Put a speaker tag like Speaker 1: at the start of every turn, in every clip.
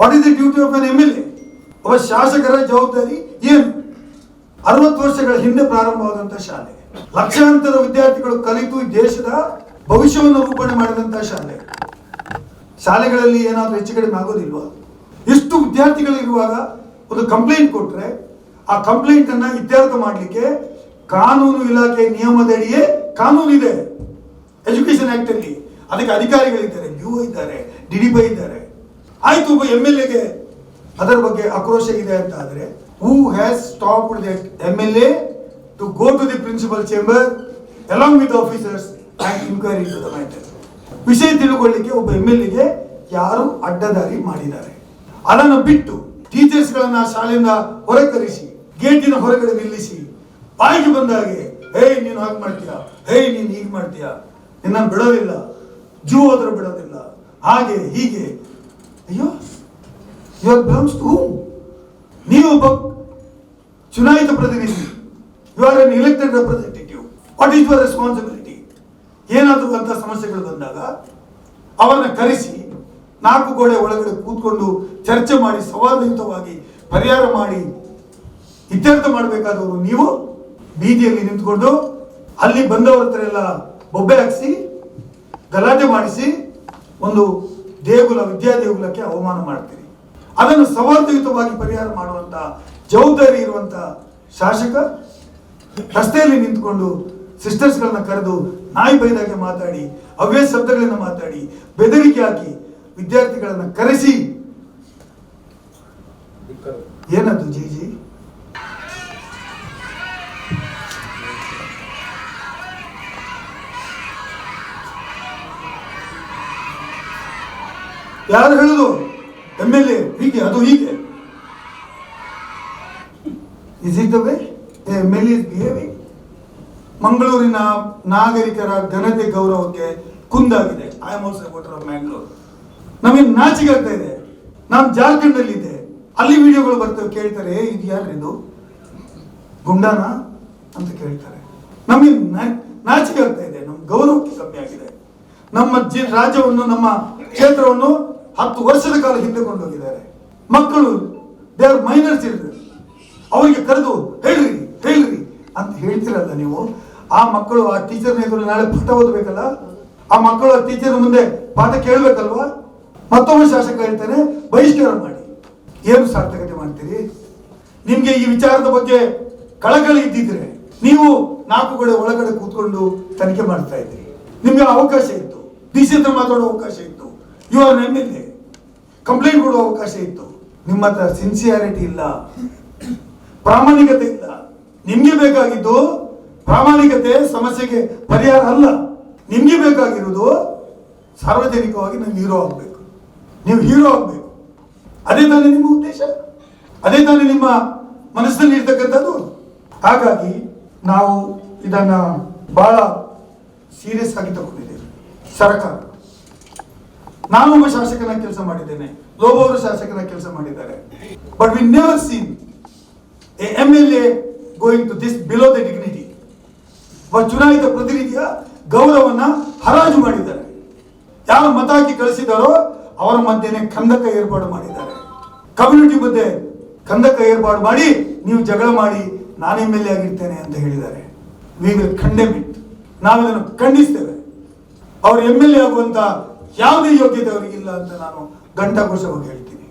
Speaker 1: What is the duty of an M L A ಒಬ್ಬ ಶಾಸಕರ ಜವಾಬ್ದಾರಿ ಏನು? ಅರವತ್ತು ವರ್ಷಗಳ ಹಿಂದೆ ಪ್ರಾರಂಭವಾದಂತಹ ಶಾಲೆ. ಲಕ್ಷಾಂತರ ವಿದ್ಯಾರ್ಥಿಗಳು ಕಲಿತು ದೇಶದ ಭವಿಷ್ಯವನ್ನು ರೂಪಣೆ ಮಾಡಿದಂತಹ ಶಾಲೆ. ಶಾಲೆಗಳಲ್ಲಿ ಏನಾದರೂ ಹೆಚ್ಚು ಕಡಿಮೆ ಆಗೋದಿಲ್ವಾ? ಎಷ್ಟು ವಿದ್ಯಾರ್ಥಿಗಳಿರುವಾಗ ಒಂದು ಕಂಪ್ಲೇಂಟ್ ಕೊಟ್ರೆ, ಆ ಕಂಪ್ಲೇಂಟ್ ಅನ್ನ ಇತ್ಯರ್ಥ ಮಾಡಲಿಕ್ಕೆ ಕಾನೂನು ಇಲಾಖೆ ನಿಯಮದಡಿಯೇ ಕಾನೂನು ಇದೆ ಎಜುಕೇಶನ್ ಆಕ್ಟ್ ಅಲ್ಲಿ. ಅದಕ್ಕೆ ಅಧಿಕಾರಿಗಳಿದ್ದಾರೆ. ಯು ಇದ್ದಾರೆ ಡಿಡಿಪಿ ಇದ್ದಾರೆ. ಆಯ್ತು ಒಬ್ಬ ಎಂ ಎಲ್ ಎಗೆ ಅದರ ಬಗ್ಗೆ ಆಕ್ರೋಶ ಇದೆ ಅಂತ ಆದ್ರೆ who has stop that M L A to go to the principal chamber along with officers and inquiry to the matter ವಿಷಯ ತಿಳ್ಕೊಳ್ಳಿಕ್ಕೆ ಒಬ್ಬ ಎಂ ಎಲ್ ಎಗೆ ಯಾರು ಅಡ್ಡದಾರಿ ಮಾಡಿದ್ದಾರೆ. ಅದನ್ನು ಬಿಟ್ಟು ಟೀಚರ್ಸ್ ಗಳನ್ನ ಶಾಲೆಯಿಂದ ಹೊರಗೆ ಕರೆಸಿ ಗೇಟಿನ ಹೊರಗಡೆ ನಿಲ್ಲಿಸಿ, ಬಾಯಿಗೆ ಬಂದಾಗೆ ಹೇಯ್, ನೀನು ಹಾಗೆ ಮಾಡ್ತೀಯಾ? ಹೇ ನೀನು ಹೀಗೆ ಮಾಡ್ತೀಯಾ? ನಿನ್ನ ಬಿಡೋದಿಲ್ಲ, ಜೂ ಹೋದ್ರೆ ಬಿಡೋದಿಲ್ಲ. ಹಾಗೆ ಹೀಗೆ ಅಯ್ಯೋ ಯು ಬಿಲಾಂಗ್ಸ್ ಟು ನೀವು ಒಬ್ಬ ಚುನಾಯಿತ ಪ್ರತಿನಿಧಿ. You are an elected representative what is your responsibility ಏನಾದರೂ ಅಂತ ಸಮಸ್ಯೆಗಳು ಬಂದಾಗ ಅವರನ್ನ ಕರೆಸಿ ನಾಲ್ಕು ಗೋಡೆ ಒಳಗಡೆ ಕೂತ್ಕೊಂಡು ಚರ್ಚೆ ಮಾಡಿ, ಸವಾಲಯುತವಾಗಿ ಪರಿಹಾರ ಮಾಡಿ ಇತ್ಯರ್ಥ ಮಾಡಬೇಕಾದವರು ನೀವು ಬೀದಿಯಲ್ಲಿ ನಿಂತ್ಕೊಂಡು ಅಲ್ಲಿ ಬಂದವರ ಹತ್ರ ಎಲ್ಲ ಬೊಬ್ಬೆ ಹಾಕಿಸಿ, ಗಲಾಟೆ ಮಾಡಿಸಿ ಒಂದು ದೇಗುಲ ವಿದ್ಯಾದೇಗುಲಕ್ಕೆ ಅವಮಾನ ಮಾಡ್ತೀರಿ. ಅದನ್ನು ಸವಾಲಯುತವಾಗಿ ಪರಿಹಾರ ಮಾಡುವಂತ ಜವಾಬ್ದಾರಿ ಇರುವಂತ ಶಾಸಕ ರಸ್ತೆಯಲ್ಲಿ ನಿಂತ್ಕೊಂಡು ಸಿಸ್ಟರ್ಸ್ಗಳನ್ನ ಕರೆದು ನಾಯಿ ಬೈದಾಗೆ ಮಾತಾಡಿ ಅವ್ಯ ಶಬ್ದಗಳನ್ನ ಮಾತಾಡಿ ಬೆದರಿಕೆ ಹಾಕಿ ವಿದ್ಯಾರ್ಥಿಗಳನ್ನ ಕರೆಸಿ. ಏನದು ಜಿ ಜಿ? ಯಾರು ಹೇಳುದು? ಎಂ ಎಲ್ ಎ ಹೀಗೆ ಅದು ಹೀಗೆ. ಇಸ್ ಇಟ್ ದ ಮಂಗಳೂರಿನ ನಾಗರಿಕರ ಘನತೆ ಗೌರವಕ್ಕೆ ಕುಂದಾಗಿದೆ. I am also voter of Mangalore ನಮಗೆ ನಾಚಿಕೆ ಆಗ್ತಾ ಇದೆ. ನಾನು ಜಾರ್ಖಂಡ್ ಅಲ್ಲಿ ಇದ್ದೆ. ಅಲ್ಲಿ ವಿಡಿಯೋಗಳು ಬರ್ತವೆ ಕೇಳ್ತಾರೆ "ಏ, ಇದು ಯಾರು ಇದು? ಗುಂಡಾನ ಅಂತ ಕೇಳ್ತಾರೆ. ನಮಗೆ ನಾಚಿಕೆ ಆಗ್ತಾ ಇದೆ. ನಮ್ಮ ಗೌರವಕ್ಕೆ ಕಮ್ಮಿ ಆಗಿದೆ. ನಮ್ಮ ರಾಜ್ಯವನ್ನು ನಮ್ಮ ಕ್ಷೇತ್ರವನ್ನು ಹತ್ತು ವರ್ಷದ ಕಾಲ ಹಿಂದೆ ಕೊಂಡೋಗಿದ್ದಾರೆ. ಮಕ್ಕಳು ದೇ ಆರ್ ಮೈನರ್ ಚಿಲ್ಡ್ರನ್ ಅವರಿಗೆ ಕರೆದು, ಹೇಳ್ರಿ ಹೇಳ್ರಿ ಅಂತ ಹೇಳ್ತಿರಲ್ಲ ನೀವು. ಆ ಮಕ್ಕಳು, ಆ ಟೀಚರ್ನ ಎದುರು ನಾಳೆ ಪಾಠ ಓದಬೇಕಲ್ಲ? ಆ ಮಕ್ಕಳು, ಆ ಟೀಚರ್ ಮುಂದೆ ಪಾಠ ಕೇಳಬೇಕಲ್ವಾ? ಮತ್ತೊಬ್ಬ ಶಾಸಕ ಹೇಳ್ತಾನೆ, ಬಹಿಷ್ಕಾರ ಮಾಡಿ. ಏನು ಸಾರ್ಥಕತೆ ಮಾಡ್ತೀರಿ? ನಿಮ್ಗೆ ಈ ವಿಚಾರದ ಬಗ್ಗೆ ಕಳಕಳಿ ಇದ್ದಿದ್ರೆ ನೀವು ನಾಲ್ಕು ಕಡೆ ಒಳಗಡೆ ಕೂತ್ಕೊಂಡು ತನಿಖೆ ಮಾಡ್ತಾ ಇದ್ರಿ ನಿಮ್ಗೆ ಅವಕಾಶ ಇತ್ತು. ಡಿ ಸಿ ಹತ್ರ ಮಾತಾಡೋ ಅವಕಾಶ ಇತ್ತು. ಯು ಆರ್ ಕಂಪ್ಲೇಂಟ್ ಕೊಡುವ ಅವಕಾಶ ಇತ್ತು. ನಿಮ್ಮ ಹತ್ರ ಸಿನ್ಸಿಯಾರಿಟಿ ಇಲ್ಲ. ಪ್ರಾಮಾಣಿಕತೆ ಇಲ್ಲ. ನಿಮ್ಗೆ ಬೇಕಾಗಿದ್ದು ಪ್ರಾಮಾಣಿಕತೆ ಸಮಸ್ಯೆಗೆ ಪರಿಹಾರ ಅಲ್ಲ. ನಿಮ್ಗೆ ಬೇಕಾಗಿರೋದು ಸಾರ್ವಜನಿಕವಾಗಿ ನೀವು ಹೀರೋ ಆಗಬೇಕು. ನೀವು ಹೀರೋ ಆಗಬೇಕು. ಅದೇ ತಾನೇ ನಿಮ್ಮ ಉದ್ದೇಶ. ಅದೇ ತಾನೇ ನಿಮ್ಮ ಮನಸ್ಸಿನಲ್ಲಿ ಇರ್ತಕ್ಕಂಥದ್ದು. ಹಾಗಾಗಿ ನಾವು ಇದನ್ನ ಬಹಳ ಸೀರಿಯಸ್ ಆಗಿ ತಗೊಂಡಿದ್ದೇವೆ. ಸರ್ಕಾರ. ನಾನು ಒಬ್ಬ ಶಾಸಕನ ಕೆಲಸ ಮಾಡಿದ್ದೇನೆ. ಲೋಬೋ ಅವರು ಶಾಸಕನ ಕೆಲಸ ಮಾಡಿದ್ದಾರೆ. But we never seen a M L A going to this below the dignity ಒಬ್ಬ ಚುನಾಯಿತ ಪ್ರತಿನಿಧಿಯ ಗೌರವವನ್ನ ಹರಾಜು ಮಾಡಿದ್ದಾರೆ. ಯಾರು ಮತ ಹಾಕಿ ಕಳಿಸಿದಾರೋ ಅವರ ಮಧ್ಯೆನೆ ಕಂದಕ ಏರ್ಪಾಡು ಮಾಡಿದ್ದಾರೆ. ಕಮ್ಯುನಿಟಿ ಮಧ್ಯೆ ಕಂದಕ ಏರ್ಪಾಡು ಮಾಡಿ ನೀವು ಜಗಳ ಮಾಡಿ ನಾನು ಎಂ ಎಲ್ ಎ ಆಗಿರ್ತೇನೆ ಅಂತ ಹೇಳಿದ್ದಾರೆ. ವಿ ವಿಲ್ ಕಂಡೆಮ್ ಇಟ್ ನಾವು ಇದನ್ನು ಖಂಡಿಸ್ತೇವೆ. ಅವರು ಎಂ ಎಲ್ ಎ ಆಗುವಂತ ಯಾವುದೇ ಯೋಗ್ಯತೆ ಅವರಿಗೆ ಇಲ್ಲ ಅಂತ ನಾನು ಘಂಟಾಘೋಷವಾಗಿ ಹೇಳ್ತೀನಿ.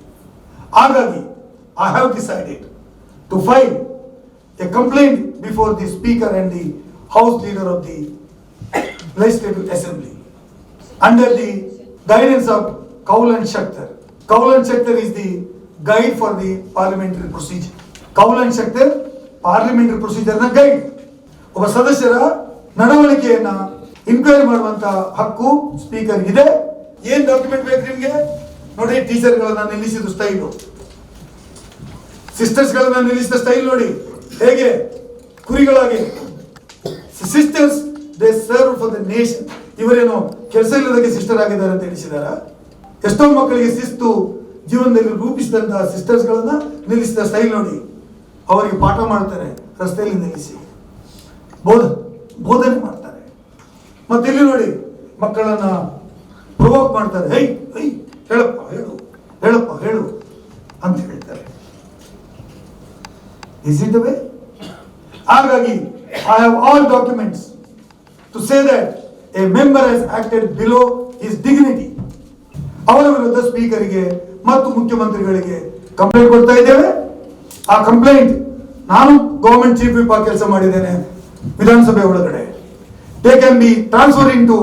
Speaker 1: ಹಾಗಾಗಿ I have decided to file a complaint before the speaker and the house leader of the legislative assembly under the guidance of Kaul and Shakdher Kaul and Shakdher is the guide for the parliamentary procedure Kaul and Shakdher parliamentary ಪ್ರೊಸೀಜರ್ನ ನ guide ಒಬ್ಬ ಸದಸ್ಯರ ನಡವಳಿಕೆಯನ್ನ inquiry ಮಾಡುವಂತ ಹಕ್ಕು speaker ಇದೆ ಏನ್ document ಬೇಕು ನಿಮ್ಗೆ? ನೋಡಿ ಟೀಚರ್ ಗಳನ್ನ ನಿಲ್ಲಿಸಿದ ಸ್ಟೈಲು ಸಿಸ್ಟರ್ಸ್ ಗಳನ್ನ ನಿಲ್ಲಿಸಿದ ಸ್ಟೈಲ್ ನೋಡಿ. ಹೇಗೆ? ಕುರಿಗಳಾಗಿ. Sisters they serve for the nation ಇವರೇನು ಕೆಲಸ ಇಲ್ಲದಕ್ಕೆ ಸಿಸ್ಟರ್ ಆಗಿದ್ದಾರೆ ಅಂತ ತಿಳಿಸಿದಾರ? ಎಷ್ಟೋ ಮಕ್ಕಳಿಗೆ ಶಿಸ್ತು ಜೀವನದಲ್ಲಿ ರೂಪಿಸಿದಂತಹ ಸಿಸ್ಟರ್ಸ್ ಗಳನ್ನ ನಿಲ್ಲಿಸಿದ ಸ್ಟೈಲ್ ನೋಡಿ. ಅವರಿಗೆ ಪಾಠ ಮಾಡ್ತಾರೆ, ರಸ್ತೆಯಲ್ಲಿ ನಿಲ್ಲಿಸಿ. ಬೋಧ, ಬೋಧನೆ ಮಾಡ್ತಾರೆ. ಮತ್ತೆ ಇಲ್ಲಿ ನೋಡಿ, ಮಕ್ಕಳನ್ನ ಪ್ರವೋಕ್ ಮಾಡ್ತಾರೆ, ಹೈ ಹೈ, ಹೇಳಪ್ಪ, ಹೇಳು ಹೇಳಪ್ಪ, ಹೇಳು ಅಂತ ಹೇಳ್ತಾರೆ. ಇಸ್ ಇಟ್ ವೇ ಹಾಗಾಗಿ I have all documents to say that a member has acted below his dignity ಅವರ ವಿರುದ್ಧ ಸ್ಪೀಕರಿಗೆ ಮತ್ತು ಮುಖ್ಯಮಂತ್ರಿಗಳಿಗೆ ಕಂಪ್ಲೇಂಟ್ ಕೊಡ್ತಾ ಇದ್ದೇವೆ. ಆ ಕಂಪ್ಲೇಂಟ್ ನಾನು ಗವರ್ಮೆಂಟ್ ಚೀಫ್ ವಿಪ್ ಕೆಲಸ ಮಾಡಿದ್ದೇನೆ ವಿಧಾನಸಭೆ ಒಳಗಡೆ. They can be transfer in to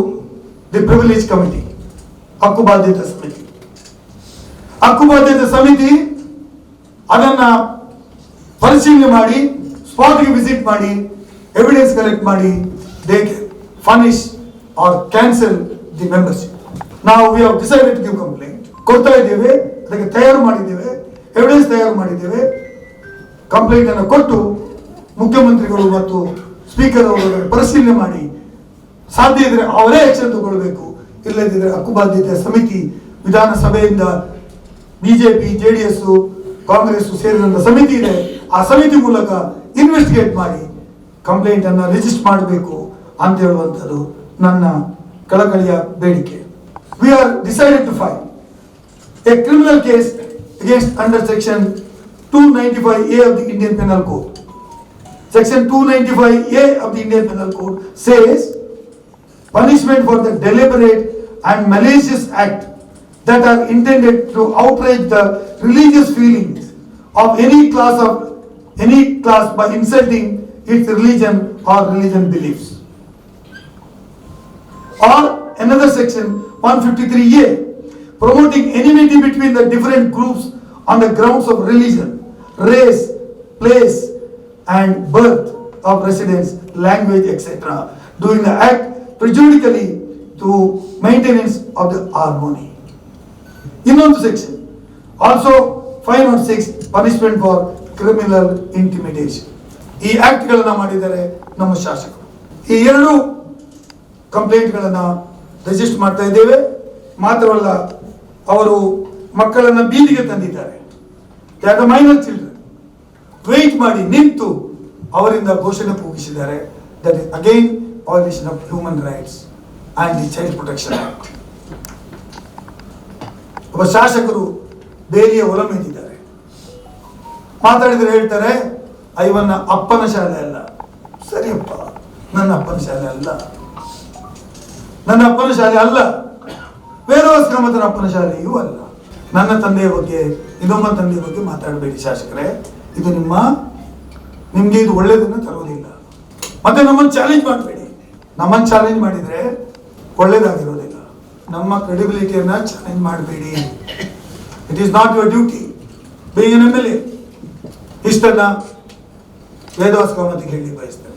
Speaker 1: the privilege committee ಹಕ್ಕು ಬಾಧ್ಯತೆ ಸಮಿತಿ. ಹಕ್ಕು ಬಾಧ್ಯತೆ ಸಮಿತಿ ಅದನ್ನ ಪರಿಶೀಲನೆ ಮಾಡಿ ಸ್ಪಾಟ್ಗೆ ವಿಸಿಟ್ ಮಾಡಿ ಎವಿಡೆನ್ಸ್ ಕಲೆಕ್ಟ್ ಮಾಡಿ they punish or cancel the membership ನಾವು we have decided give complaint ಕೊಡ್ತಾ ಇದ್ದೇವೆ, ಅದಕ್ಕೆ ತಯಾರು ಮಾಡಿದ್ದೇವೆ ಎವಿಡೆನ್ಸ್ ತಯಾರು ಮಾಡಿದ್ದೇವೆ. ಕಂಪ್ಲೇಂಟ್ ಅನ್ನು ಕೊಟ್ಟು ಮುಖ್ಯಮಂತ್ರಿಗಳು ಮತ್ತು ಸ್ಪೀಕರ್ ಅವರು ಪರಿಶೀಲನೆ ಮಾಡಿ. ಸಾಧ್ಯ ಇದ್ರೆ ಅವರೇ ಎಚ್ಚರ ತಗೊಳ್ಬೇಕು. ಇಲ್ಲದಿದ್ರೆ ಹಕ್ಕು ಬಾಧ್ಯತೆ ಸಮಿತಿ ವಿಧಾನಸಭೆಯಿಂದ ಬಿಜೆಪಿ ಎಸ್ ಕಾಂಗ್ರೆಸ್ ಸೇರಿದಂತ ಸಮಿತಿ ಇದೆ. ಆ ಸಮಿತಿ ಮೂಲಕ ಇನ್ವೆಸ್ಟಿಗೇಟ್ ಮಾಡಿ ಕಂಪ್ಲೇಂಟ್ ಅನ್ನು ರಿಜಿಸ್ಟರ್ ಮಾಡಬೇಕು ಅಂತ ಹೇಳುವಂಥದ್ದು ನನ್ನ ಕಳಕಳಿಯ ಬೇಡಿಕೆ. We are decided to file a criminal case against under section two ninety five A of the Indian penal code Section 295A of the Indian Penal Code says punishment for the deliberate and malicious act that are intended to outrage the religious feelings of any class of any class by insulting its religion or religion beliefs. Or another section 153A promoting enmity between the different groups on the grounds of religion, race, place, and birth of residence, language, etc. Doing the act prejudicially to maintenance of harmony. ಇನ್ನೊಂದು section also five naught six punishment for criminal intimidation ಈ ಆ್ಯಕ್ಟ್ಗಳನ್ನು ಮಾಡಿದ್ದಾರೆ ನಮ್ಮ ಶಾಸಕರು. ಈ ಎರಡು ಕಂಪ್ಲೇಂಟ್ಗಳನ್ನು register ಮಾಡ್ತಾ ಇದ್ದೇವೆ. ಮಾತ್ರವಲ್ಲ, ಅವರು ಮಕ್ಕಳನ್ನು ಬೀದಿಗೆ ತಂದಿದ್ದಾರೆ. ಯಾಕ ಮೈನರ್ ಚಿಲ್ಡ್ರನ್ ವೆಯ್ಟ್ ಮಾಡಿ ನಿಂತು ಅವರಿಂದ ಘೋಷಣೆ ಕೂಗಿಸಿದ್ದಾರೆ. That is again violation of human rights and the child protection act ಒಬ್ಬ ಶಾಸಕರು ಬೇಲಿಯ ಹೊಲ ಮೇದಿದ್ದಾರೆ ಮಾತಾಡಿದ್ರೆ ಹೇಳ್ತಾರೆ ಐವನ್ನ ಅಪ್ಪನ ಶಾಲೆ ಅಲ್ಲ. ಸರಿಯಪ್ಪ, ನನ್ನ ಅಪ್ಪನ ಶಾಲೆ ಅಲ್ಲ. ನನ್ನ ಅಪ್ಪನ ಶಾಲೆ ಅಲ್ಲ. ವೇದವಾಸ್ ಕಾಮತನ ಅಪ್ಪನ ಶಾಲೆಯೂ ಅಲ್ಲ. ನನ್ನ ತಂದೆಯ ಬಗ್ಗೆ ಇನ್ನೊಬ್ಬ ತಂದೆಯ ಬಗ್ಗೆ ಮಾತಾಡಬೇಡಿ ಶಾಸಕರೇ. ಇದು ನಿಮ್ಮ, ನಿಮ್ಗೆ ಇದು ಒಳ್ಳೇದನ್ನ ತರೋದಿಲ್ಲ ಮತ್ತೆ ನಮ್ಮನ್ನು ಚಾಲೆಂಜ್ ಮಾಡಬೇಡಿ. ನಮ್ಮನ್ನು ಚಾಲೆಂಜ್ ಮಾಡಿದ್ರೆ ಒಳ್ಳೇದಾಗಿರೋದಿಲ್ಲ. ನಮ್ಮ ಕ್ರೆಡಿಬಿಲಿಟಿಯನ್ನ ಚಾಲೆಂಜ್ ಮಾಡಬೇಡಿ. It is not your duty ಬೇಗ ಎಂ ಎಲ್ ಎ ಇಷ್ಟನ್ನ ವೇದವಾಸ್ ಹೇಳಿ ಬಯಸ್ತೇನೆ.